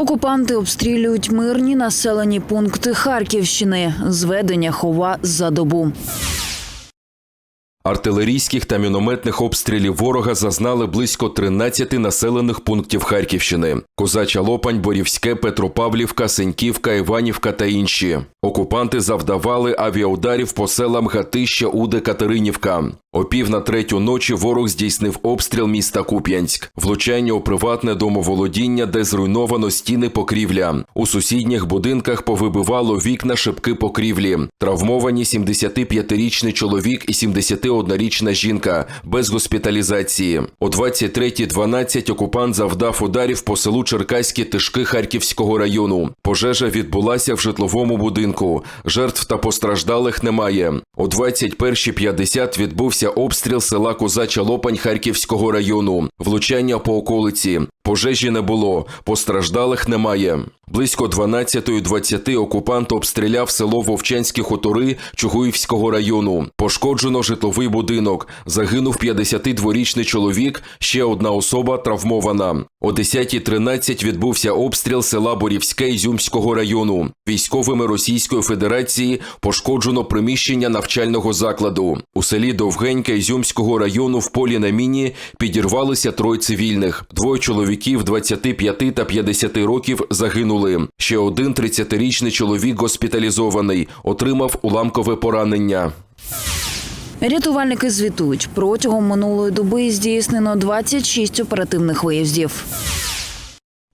Окупанти обстрілюють мирні населені пункти Харківщини. Зведення хова за добу. Артилерійських та мінометних обстрілів ворога зазнали близько 13 населених пунктів Харківщини: Козача Лопань, Борівське, Петропавлівка, Сеньківка, Іванівка та інші. Окупанти завдавали авіаударів по селам Гатища, Уде, Катеринівка. О пів на третю ночі ворог здійснив обстріл міста Куп'янськ, влучання у приватне домоволодіння, де зруйновано стіни покрівля. У сусідніх будинках повибивало вікна шибки покрівлі. Травмовані 75-річний чоловік і 71-річна жінка без госпіталізації. О 23.12 окупант завдав ударів по селу Черкаські Тишки Харківського району. Пожежа відбулася в житловому будинку. Жертв та постраждалих немає. О 21.50 відбувся обстріл села Козача Лопань Харківського району. Влучання по околиці. Пожежі не було, постраждалих немає. Близько 12.20 окупант обстріляв село Вовчанські хутори Чугуївського району. Пошкоджено житловий будинок. Загинув 52-річний чоловік, ще одна особа травмована. О 10.13 відбувся обстріл села Борівське Ізюмського району. Військовими Російської Федерації пошкоджено приміщення навчального закладу. У селі Довгенька Ізюмського району в полі на міні підірвалися троє цивільних. Двоє чоловіків 25 та 50 років загинули. Ще один 30-річний чоловік госпіталізований, отримав уламкове поранення. Рятувальники звітують, протягом минулої доби здійснено 26 оперативних виїздів.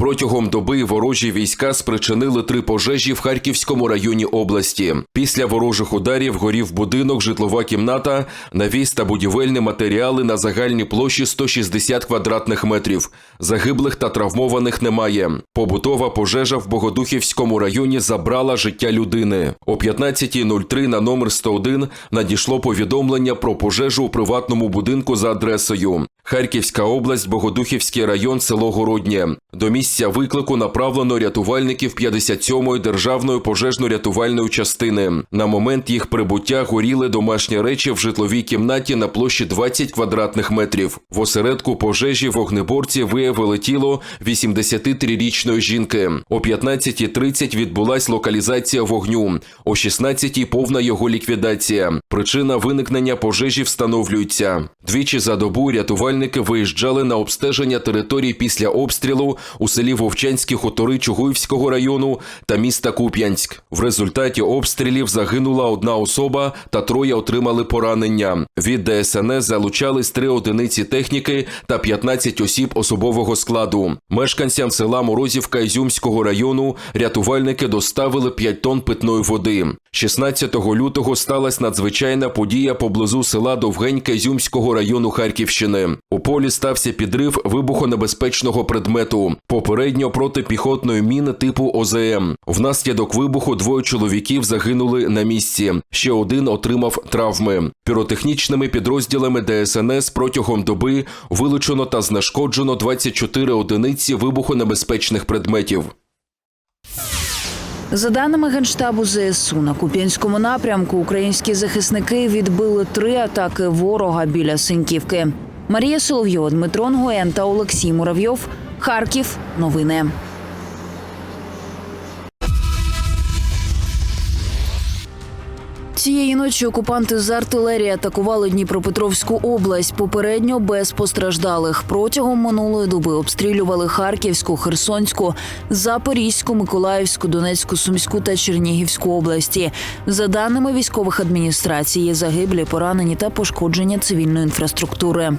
Протягом доби ворожі війська спричинили три пожежі в Харківському районі області. Після ворожих ударів горів будинок, житлова кімната, навіс та будівельні матеріали на загальній площі 160 квадратних метрів. Загиблих та травмованих немає. Побутова пожежа в Богодухівському районі забрала життя людини. О 15.03 на номер 101 надійшло повідомлення про пожежу у приватному будинку за адресою. Харківська область, Богодухівський район, село Городнє. До місця виклику направлено рятувальників 57-ї державної пожежно-рятувальної частини. На момент їх прибуття горіли домашні речі в житловій кімнаті на площі 20 квадратних метрів. В осередку пожежі вогнеборці виявили тіло 83-річної жінки. О 15.30 відбулась локалізація вогню. О 16.00 повна його ліквідація. Причина виникнення пожежі встановлюється. Двічі за добу рятувальники виїжджали на обстеження територій після обстрілу у селі Вовчанські хутори Чугуївського району та міста Куп'янськ. В результаті обстрілів загинула одна особа та троє отримали поранення. Від ДСНС залучались три одиниці техніки та 15 осіб особового складу. Мешканцям села Морозівка Ізюмського району рятувальники доставили 5 тонн питної води. 16 лютого сталася надзвичайна подія поблизу села Довгенька Ізюмського району Харківщини. У полі стався підрив вибухонебезпечного предмету, попередньо протипіхотної міни типу ОЗМ. Внаслідок вибуху двоє чоловіків загинули на місці. Ще один отримав травми. Піротехнічними підрозділами ДСНС протягом доби вилучено та знешкоджено 24 одиниці вибухонебезпечних предметів. За даними генштабу ЗСУ, на Куп'янському напрямку українські захисники відбили три атаки ворога біля Синьківки. Марія Соловйова, Дмитро Нгоєн та Олексій Муравйов. Харків. Новини. Цієї ночі окупанти з артилерії атакували Дніпропетровську область. Попередньо без постраждалих. Протягом минулої доби обстрілювали Харківську, Херсонську, Запорізьку, Миколаївську, Донецьку, Сумську та Чернігівську області. За даними військових адміністрацій, є загиблі, поранені та пошкодження цивільної інфраструктури.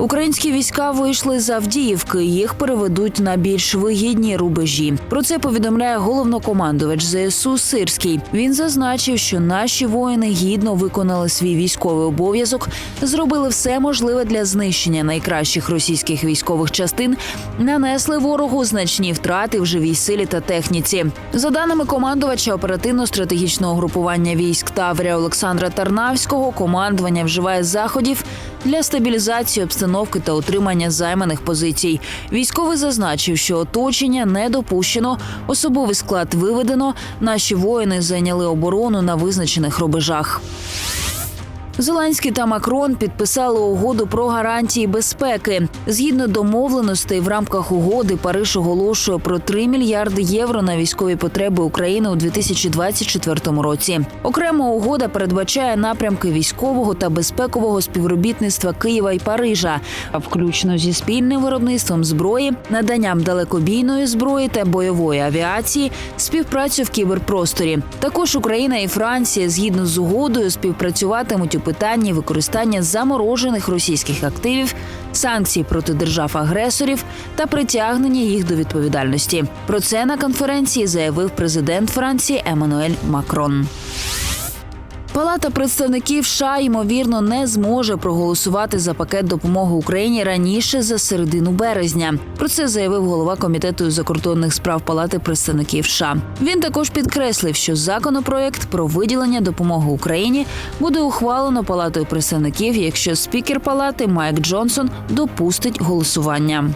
Українські війська вийшли з Авдіївки. Їх переведуть на більш вигідні рубежі. Про це повідомляє головнокомандувач ЗСУ Сирський. Він зазначив, що наші воїни гідно виконали свій військовий обов'язок, зробили все можливе для знищення найкращих російських військових частин, нанесли ворогу значні втрати в живій силі та техніці. За даними командувача оперативно-стратегічного групування військ Таврія Олександра Тарнавського, командування вживає заходів для стабілізації обстановки та отримання займаних позицій. Військовий зазначив, що оточення не допущено, особовий склад виведено. Наші воїни зайняли оборону на визначених рубежах. Зеленський та Макрон підписали угоду про гарантії безпеки. Згідно домовленостей, в рамках угоди Париж оголошує про 3 мільярди євро на військові потреби України у 2024 році. Окрема угода передбачає напрямки військового та безпекового співробітництва Києва і Парижа, а включно зі спільним виробництвом зброї, наданням далекобійної зброї та бойової авіації, співпрацю в кіберпросторі. Також Україна і Франція згідно з угодою співпрацюватимуть у питанні використання заморожених російських активів, санкцій проти держав-агресорів та притягнення їх до відповідальності. Про це на конференції заявив президент Франції Еммануель Макрон. Палата представників США ймовірно не зможе проголосувати за пакет допомоги Україні раніше за середину березня. Про це заявив голова комітету закордонних справ Палати представників США. Він також підкреслив, що законопроект про виділення допомоги Україні буде ухвалено палатою представників, якщо спікер палати Майк Джонсон допустить голосування.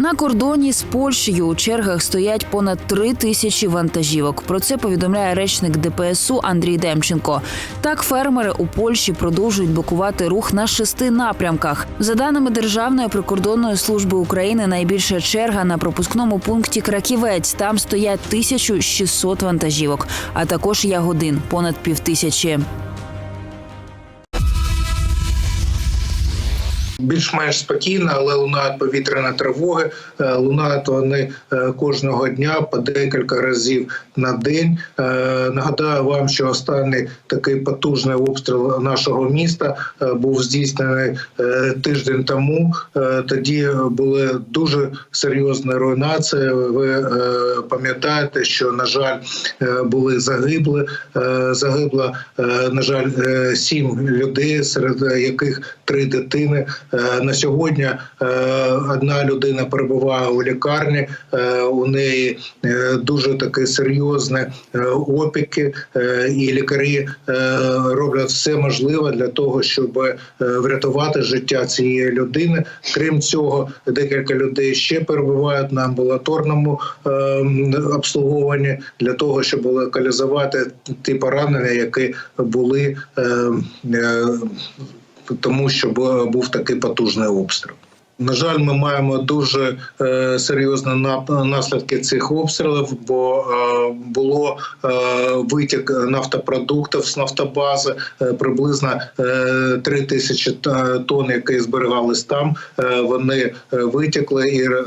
На кордоні з Польщею у чергах стоять понад три тисячі вантажівок. Про це повідомляє речник ДПСУ Андрій Демченко. Так, фермери у Польщі продовжують блокувати рух на шести напрямках. За даними Державної прикордонної служби України, найбільша черга на пропускному пункті Краківець. Там стоять 1600 вантажівок, а також ягодин понад півтисячі. Більш-менш спокійно, але лунають повітряні тривоги. Е, Лунають вони е, кожного дня по декілька разів на день. Е, Нагадаю вам, що останній такий потужний обстріл нашого міста був здійснений тиждень тому. Тоді були дуже серйозні руйнації. Ви пам'ятаєте, що на жаль були загибли. Загибло, на жаль, сім людей, серед яких три дитини. Е, На сьогодні е, одна людина перебуває у лікарні. е, У неї дуже такі серйозні е, опіки, і лікарі роблять все можливе для того, щоб врятувати життя цієї людини. Крім цього, декілька людей ще перебувають на амбулаторному обслуговуванні для того, щоб локалізувати ті поранення, які були. Е, е, тому що бу- був такий потужний обстріл. На жаль, ми маємо дуже е, серйозні наслідки цих обстрілів, бо е, було е, витік нафтопродуктів з нафтобази, е, приблизно е, 3 тисячі та- тонн, які зберігались там. Е, вони е, витікли і е,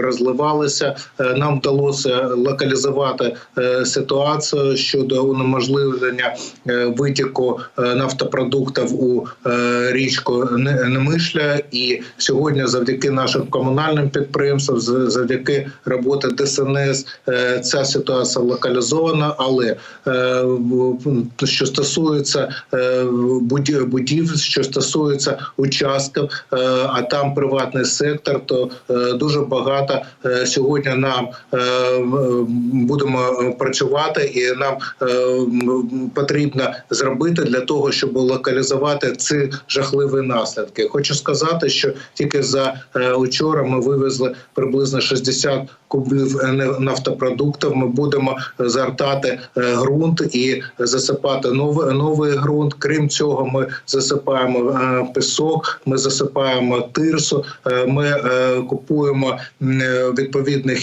розливалися. Е, нам вдалося локалізувати е, ситуацію щодо унеможливлення е, витіку е, нафтопродуктів у е, річку Немишля. І сьогодні, завдяки нашим комунальним підприємствам, завдяки роботи ДСНС, е, ця ситуація локалізована. Але е, що стосується е, буді- що стосується участків, а там приватний сектор, то дуже багато сьогодні нам будемо працювати, і нам потрібно зробити для того, щоб локалізувати ці жахливі наслідки. Хочу сказати, що тільки за е, учора ми вивезли приблизно 60 кубів нафтопродуктів. Ми будемо зартати е, ґрунт і засипати новий новий ґрунт. Крім цього, ми засипаємо е, пісок, ми засипаємо тирсу. Ми купуємо відповідні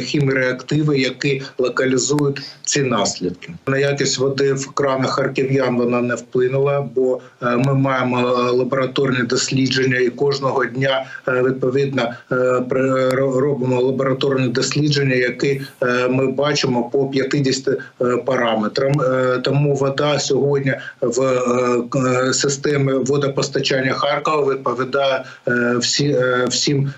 хімреактиви, які локалізують ці наслідки. На якість води в кранах харків'ян вона не вплинула, бо ми маємо лабораторні дослідження, і кожного дня відповідно е, робимо лабораторні дослідження, які е, ми бачимо по 50 е, параметрам. Е, Тому вода сьогодні в е, е, системі водопостачання Харкова відповідає е, всі е, всім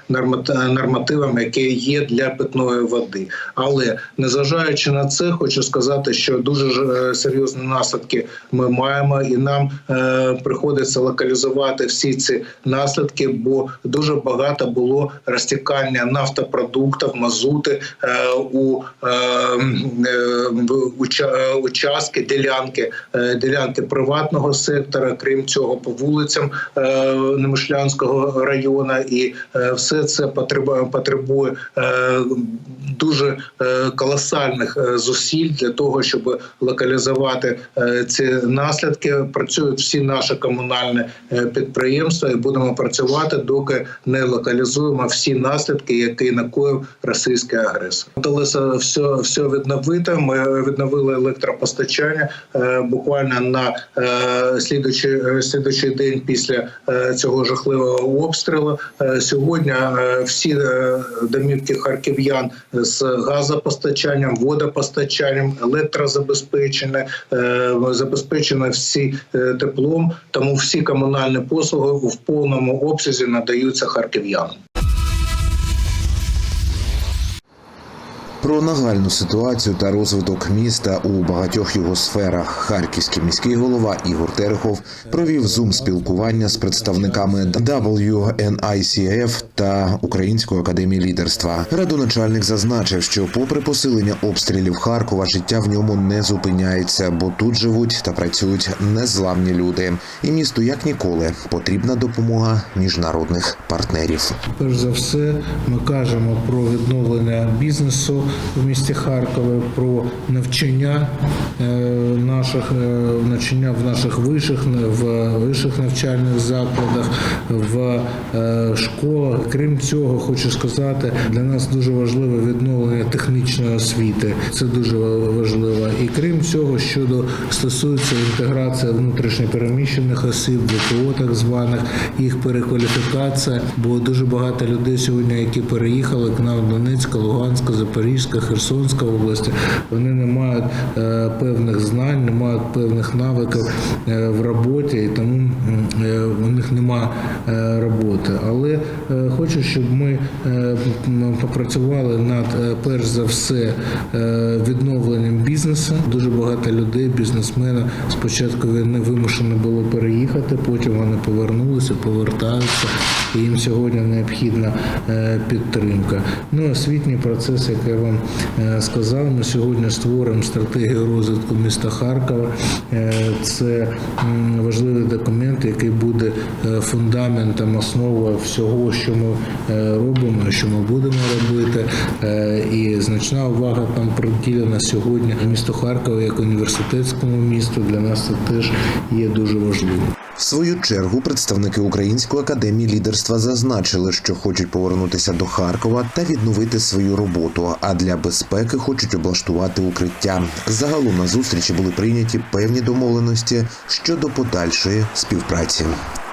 нормативам, які є для питної води. Але незважаючи на це, хочу сказати, що дуже е, серйозні наслідки ми маємо, і нам е, приходиться локалізувати всі ці наслідки, бо дуже багато було розтікання нафтопродуктів, мазути е, у е, е, участки, ділянки, ділянки приватного сектора. Крім цього, по вулицям Немишлянського району, і все це потребує потребує дуже колосальних зусиль для того, щоб локалізувати ці наслідки. Працюють всі наші комунальні підприємства, і будемо працювати, доки не локалізуємо всі наслідки, які накоїв російський агресор. Вдалося все, все відновити. Ми відновили електропостачання е, буквально на е, слідуючий, е, день після цього жахливого обстрілу. Сьогодні всі домівки харків'ян з газопостачанням, водопостачанням, електрозабезпечені, е, забезпечені всі теплом. Тому всі комунальні послуги в повному обсязі надаються харків'янам. Parque Beyond. Про нагальну ситуацію та розвиток міста у багатьох його сферах харківський міський голова Ігор Терехов провів зум спілкування з представниками WNICF та Української академії лідерства. Радоначальник зазначив, що, попри посилення обстрілів Харкова, життя в ньому не зупиняється, бо тут живуть та працюють незламні люди. І місту як ніколи потрібна допомога міжнародних партнерів. Перш за все, ми кажемо про відновлення бізнесу в місті Харкові, про навчання е, наших е, навчання в наших вишах, в вищих навчальних закладах, в е, школах. Крім цього, хочу сказати, для нас дуже важливе відновлення технічної освіти. Це дуже важливо. І крім цього, щодо стосується інтеграції внутрішньопереміщених осіб, ВПО так званих, їх перекваліфікація, бо дуже багато людей сьогодні, які переїхали к нам в Донецька, Луганська, Запорізька, Херсонська області, вони не мають е, певних знань, не мають певних навиків е, в роботі, і тому е, у них немає е, роботи. Але хочу, щоб ми попрацювали над перш за все відновленням бізнесу. Дуже багато людей, бізнесмени спочатку війни вимушені було переїхати, потім вони повернулися, повертаються. І їм сьогодні необхідна підтримка. Ну, освітній процес, як я вам е, сказав, ми сьогодні створимо стратегію розвитку міста Харкова. Е, Це важливий документ, який буде е, фундаментом, основою всього, що ми робимо, що ми будемо робити. І значна увага там приділена сьогодні місту Харкова як університетському місту. Для нас це теж є дуже важливим. В свою чергу представники Української академії лідерства зазначили, що хочуть повернутися до Харкова та відновити свою роботу. А для безпеки хочуть облаштувати укриття. Загалом на зустрічі були прийняті певні домовленості щодо подальшої співпраці.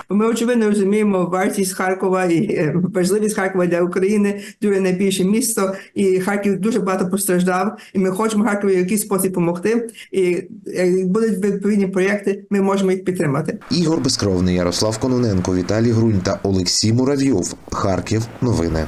Ми очевидно розуміємо вартість Харкова і е, важливість Харкова для України, дуже найбільше місто, і Харків дуже багато постраждав. І ми хочемо Харкові в якийсь спосіб допомогти. І як будуть відповідні проєкти, ми можемо їх підтримати. Ігор Безкровний, Ярослав Кононенко, Віталій Грунь та Олексій Муравйов. Харків. Новини.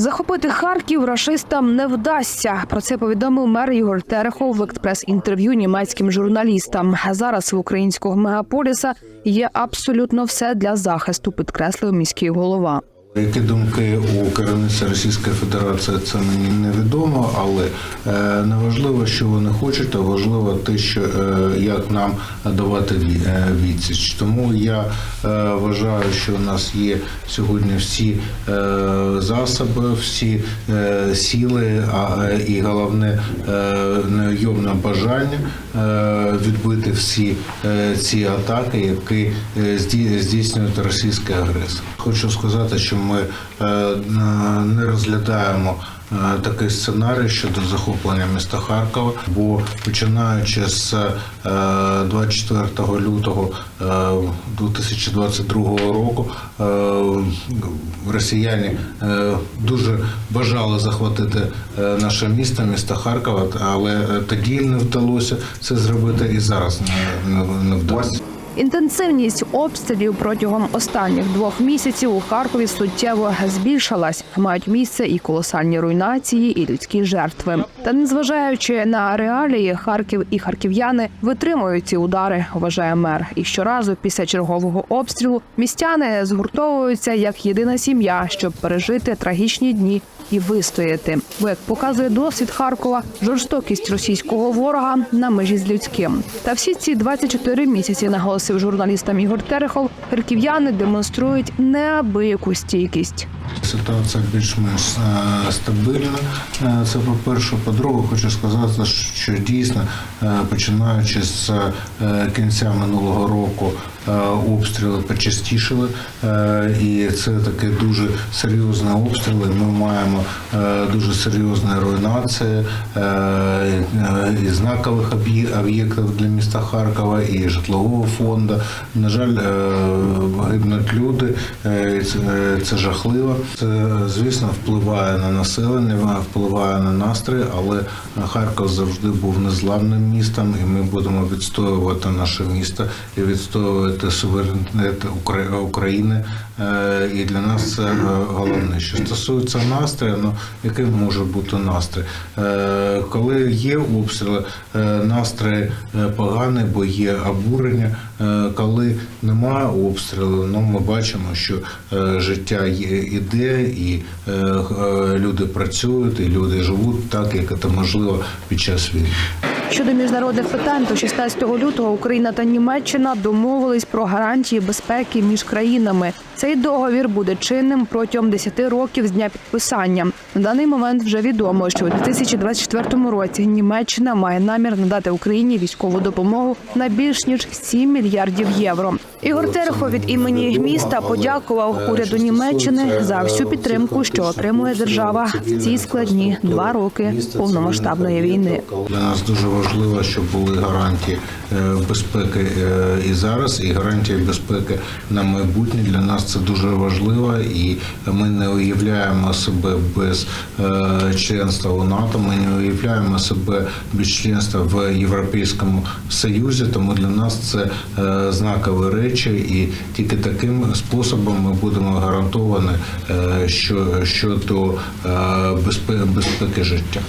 Захопити Харків рашистам не вдасться. Про це повідомив мер Ігор Терехов в експрес-інтерв'ю німецьким журналістам. Зараз в українського мегаполіса є абсолютно все для захисту, підкреслив міський голова. Які думки у керівництва Російської Федерації, це мені невідомо, але е, не важливо, що вони хочуть, а важливо те, що е, як нам давати е, відсіч. Тому я вважаю, що у нас є сьогодні всі засоби, всі сили, і головне е, неуйомне бажання відбити всі ці атаки, які здійснюють російський агресор. Хочу сказати, що ми е, не розглядаємо. е, Такий сценарій щодо захоплення міста Харкова, бо починаючи з е, 24 лютого е, 2022 року росіяни дуже бажали захватити наше місто, місто Харкова, але тоді не вдалося це зробити і зараз не, вдасться. Інтенсивність обстрілів протягом останніх двох місяців у Харкові суттєво збільшилась. Мають місце і колосальні руйнації, і людські жертви. Та незважаючи на реалії, Харків і харків'яни витримують ці удари, вважає мер. І щоразу після чергового обстрілу містяни згуртовуються як єдина сім'я, щоб пережити трагічні дні і вистояти. Бо як показує досвід Харкова, жорстокість російського ворога на межі з людським. Та всі ці 24 місяці, наголосив журналістам Ігор Терехов, харків'яни демонструють неабияку стійкість. Ситуація більш-менш е, стабільна. Е, Це по-перше. По-друге, хочу сказати, що дійсно, е, починаючи з кінця минулого року, обстріли почастішили, е, і це таке дуже серйозні обстріли. Ми маємо е, дуже серйозні руйнації е, е, і знакових об'єктів для міста Харкова, і житлового фонду. На жаль, е, гибнуть люди, е, це, е, жахливо. Це, звісно, впливає на населення, впливає на настрій, але Харків завжди був незламним містом, і ми будемо відстоювати наше місто і відстоювати суверенітет України. Е, І для нас це е, головне. Що стосується настрою, ну який може бути настрій? Е, Коли є обстріли, настрій поганий, бо є обурення. Коли немає обстрілу, ну ми бачимо, що життя іде, і люди працюють, і люди живуть так, як це можливо під час війни. Щодо міжнародних питань, то 16 лютого Україна та Німеччина домовились про гарантії безпеки між країнами. Цей договір буде чинним протягом 10 років з дня підписання. На даний момент вже відомо, що у 2024 році Німеччина має намір надати Україні військову допомогу на більш ніж 7 мільярдів євро. Ігор Терехов від імені міста подякував уряду Німеччини за всю підтримку, що отримує держава в ці складні два роки повномасштабної війни. Для нас дуже важливо, щоб були гарантії е, безпеки е, і зараз, і гарантії безпеки на майбутнє. Для нас це дуже важливо, і ми не уявляємо себе без е, членства у НАТО. Ми не уявляємо себе без членства в Європейському Союзі. Тому для нас це е, знакові речі, і тільки таким способом ми будемо гарантовані е, що щодо безпеки, життя.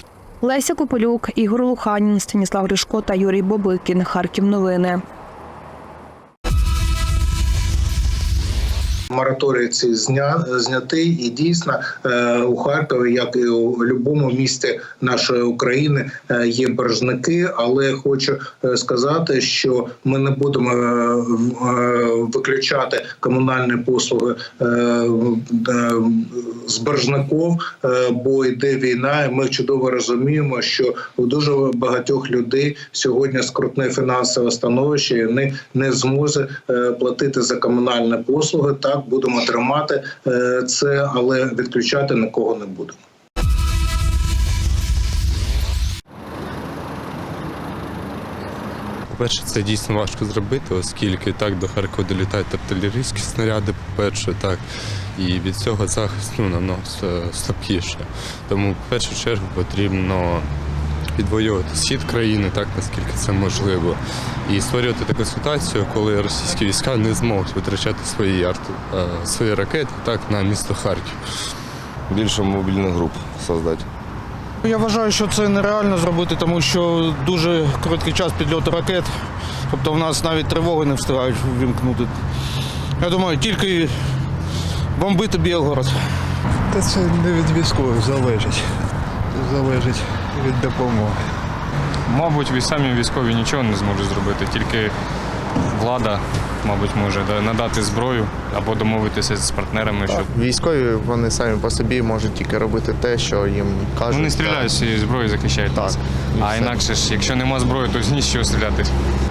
Леся Копилюк, Ігор Луханін, Станіслав Гришко та Юрій Бобикін. Харків новини. Мораторій цей зня знятий, і дійсно е, у Харкові, як і у будь-якому місті нашої України, е, є боржники. Але хочу е, сказати, що ми не будемо виключати комунальні послуги з боржників, бо йде війна, і ми чудово розуміємо, що у дуже багатьох людей сьогодні скрутне фінансове становище, і вони не зможуть е, платити за комунальні послуги. Так будемо тримати е, це, але відключати нікого не будемо. По-перше, це дійсно важко зробити, оскільки так до Харкова долітають артилерійські снаряди, по-перше, так. І від цього захист ну, на нас е, слабкіше. Тому в першу чергу потрібно відвоювати схід країни, так наскільки це можливо, і створювати таку ситуацію, коли російські війська не зможуть витрачати свої арти, свої ракети так на місто Харків. більше мобільних груп создати. Я вважаю, що це нереально зробити, тому що дуже короткий час підльоту ракет. Тобто в нас навіть тривоги не встигають вимкнути. Я думаю, тільки бомбити Білгород. Та це не від військових залежить. Залежить від допомоги. Мабуть, ви самі військові нічого не зможуть зробити, тільки влада, мабуть, може надати зброю або домовитися з партнерами, щоб Військові вони самі по собі можуть тільки робити те, що їм кажуть. вони стріляють зі зброєю, захищають Так. нас. А інакше ж, якщо нема зброї, то з нічого стріляти.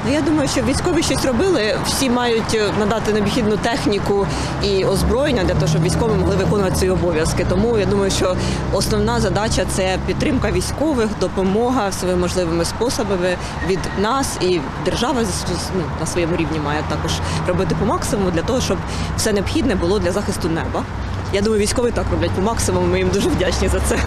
Ну, Я думаю, що військові щось робили. Всі мають е, надати необхідну техніку і озброєння для того, щоб військові могли виконувати свої обов'язки. Тому я думаю, що основна задача це підтримка військових, допомога своїми можливими способами від нас і держава ну, на своєму рівні має також робити по максимуму для того, щоб все необхідне було для захисту неба. Я думаю, військові так роблять по максимуму. Ми їм дуже вдячні за це.